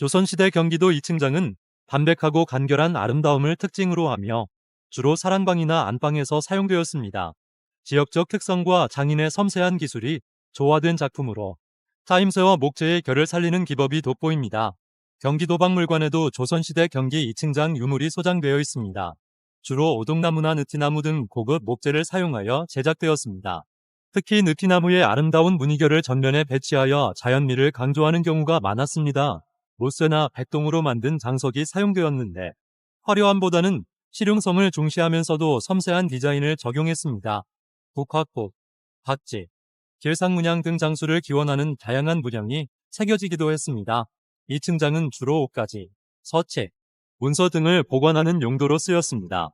조선시대 경기도 이층장은 담백하고 간결한 아름다움을 특징으로 하며 주로 사랑방이나 안방에서 사용되었습니다. 지역적 특성과 장인의 섬세한 기술이 조화된 작품으로 타임새와 목재의 결을 살리는 기법이 돋보입니다. 경기도 박물관에도 조선시대 경기 이층장 유물이 소장되어 있습니다. 주로 오동나무나 느티나무 등 고급 목재를 사용하여 제작되었습니다. 특히 느티나무의 아름다운 무늬결을 전면에 배치하여 자연미를 강조하는 경우가 많았습니다. 모쇠나 백동으로 만든 장석이 사용되었는데 화려함보다는 실용성을 중시하면서도 섬세한 디자인을 적용했습니다. 북학복, 박지, 길상문양 등 장수를 기원하는 다양한 문양이 새겨지기도 했습니다. 이 층장은 주로 옷가지, 서체, 문서 등을 보관하는 용도로 쓰였습니다.